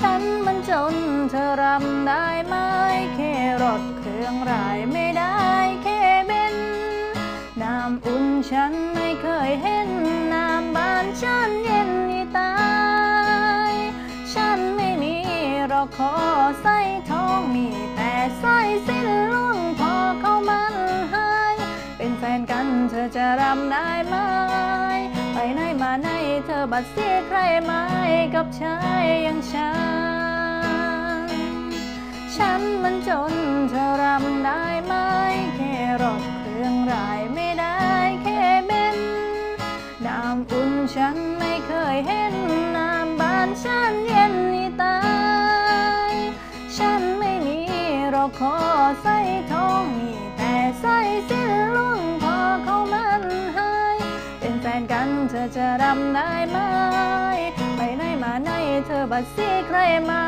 ฉันมันจนเธอรำได้ไหมแค่รถเครื่องรายไม่ได้แค่เบนน้ำอุ่นฉันไม่เคยเห็นน้ำบานฉันเย็นนี่ตาย ฉันไม่มีหรอกขอใส่ทองมีแต่สร้อยสิ้นล่วงพอเขามันหายเป็นแฟนกันเธอจะรำได้ไหมไปไหนมาไหนเธอบัดเสียใครไหมกับชายอย่างฉัน นฉันไม่เคยเห็นน้ำบานฉันเย็นนี่ตาย ฉันไม่มีรอกคอใส่ทองมีแต่ใส่สิ้นล่วงพอเขามันหาย เป็นแฟนกันเธอจะรำได้ไหม ไปไหนมาไหนเธอบัดซีใครมา